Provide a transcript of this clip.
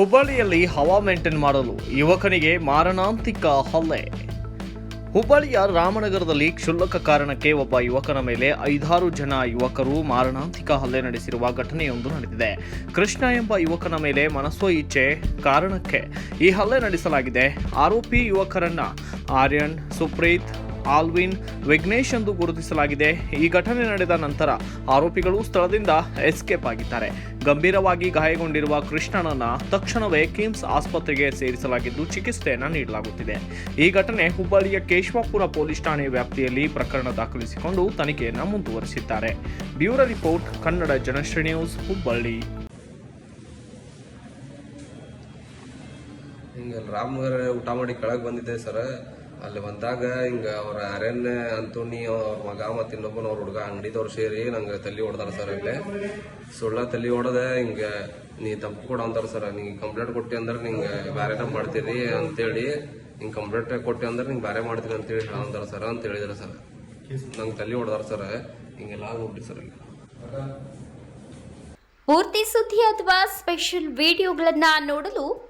ಹುಬ್ಬಳ್ಳಿಯಲ್ಲಿ ಹವಾ ಮೇಂಟೈನ್ ಮಾಡಲು ಯುವಕನಿಗೆ ಮಾರಣಾಂತಿಕ ಹಲ್ಲೆ. ಹುಬ್ಬಳ್ಳಿಯ ರಾಮನಗರದಲ್ಲಿ ಕ್ಷುಲ್ಲಕ ಕಾರಣಕ್ಕೆ ಒಬ್ಬ ಯುವಕನ ಮೇಲೆ ಐದಾರು ಜನ ಯುವಕರು ಮಾರಣಾಂತಿಕ ಹಲ್ಲೆ ನಡೆಸಿರುವ ಘಟನೆಯೊಂದು ನಡೆದಿದೆ. ಕೃಷ್ಣ ಎಂಬ ಯುವಕನ ಮೇಲೆ ಮನಸ್ಸೋ ಇಚ್ಛೆ ಕಾರಣಕ್ಕೆ ಈ ಹಲ್ಲೆ ನಡೆಸಲಾಗಿದೆ. ಆರೋಪಿ ಯುವಕರನ್ನ ಆರ್ಯನ್, ಸುಪ್ರೀತ್ ಆಲ್ವಿನ್, ವಿಘ್ನೇಶ್ ಎಂದು ಗುರುತಿಸಲಾಗಿದೆ. ಈ ಘಟನೆ ನಡೆದ ನಂತರ ಆರೋಪಿಗಳು ಸ್ಥಳದಿಂದ ಎಸ್ಕೇಪ್ ಆಗಿದ್ದಾರೆ. ಗಂಭೀರವಾಗಿ ಗಾಯಗೊಂಡಿರುವ ಕೃಷ್ಣನನ್ನ ತಕ್ಷಣವೇ ಕಿಮ್ಸ್ ಆಸ್ಪತ್ರೆಗೆ ಸೇರಿಸಲಾಗಿದ್ದು ಚಿಕಿತ್ಸೆಯನ್ನು ನೀಡಲಾಗುತ್ತಿದೆ. ಈ ಘಟನೆ ಹುಬ್ಬಳ್ಳಿಯ ಕೇಶವಾಪುರ ಪೊಲೀಸ್ ಠಾಣೆ ವ್ಯಾಪ್ತಿಯಲ್ಲಿ ಪ್ರಕರಣ ದಾಖಲಿಸಿಕೊಂಡು ತನಿಖೆಯನ್ನು ಮುಂದುವರಿಸಿದ್ದಾರೆ. Bureau report, Kannada Janashree news, Hubballi. ಹಿಂಗೆ ರಾಮನಗರ ಊಟ ಮಾಡಿ ಕೆಳಗೆ ಬಂದಿದ್ದೆ ಸರ್. ಅಲ್ಲಿ ಬಂದಾಗ ಹಿಂಗ ಅವ್ರ ಅರಣ್ಯ ಅಂತೋನಿ ಅವ್ರ ಮಗ ಮತ್ತು ಇನ್ನೊಬ್ಬನ ಅವ್ರ ಹುಡುಗ ಅಂಗಡಿದವ್ರು ಸೇರಿ ನಂಗೆ ತಲೆ ಹೊಡೆದಾರ ಸರ್ ಇಲ್ಲೇ ಸುಳ್ಳ ತಲೆ ಹೊಡೆದ ಹಿಂಗ ನೀ ತಪ್ಪು ಕೊಡ ಅಂತಾರ ಸರ್. ನೀ ಕಂಪ್ಲೇಂಟ್ ಕೊಟ್ಟಿ ಅಂದ್ರೆ ನಿಂಗೆ ಟೈಮ್ ಮಾಡ್ತೀರಿ ಅಂತೇಳಿ, ಹಿಂಗೆ ಕಂಪ್ಲೇಂಟ್ ಕೊಟ್ಟಿ ಅಂದ್ರೆ ನಿಂಗೆ ಬ್ಯಾರೆ ಮಾಡ್ತೀನಿ ಅಂತೇಳಿ ಅಂತಾರ ಸರ್ ಅಂತ ಹೇಳಿದ್ರು ಸರ್. ನಂಗೆ ತಲೆ ಹೊಡೆದಾರ ಸರ್. ಹಿಂಗೆಲ್ಲ ನೋಡ್ರಿ ಸರ್ ಇಲ್ಲಿ ಪೂರ್ತಿ ಸುದ್ದಿ ಅಥವಾ ಸ್ಪೆಷಲ್ ವಿಡಿಯೋಗಳನ್ನ ನೋಡಲು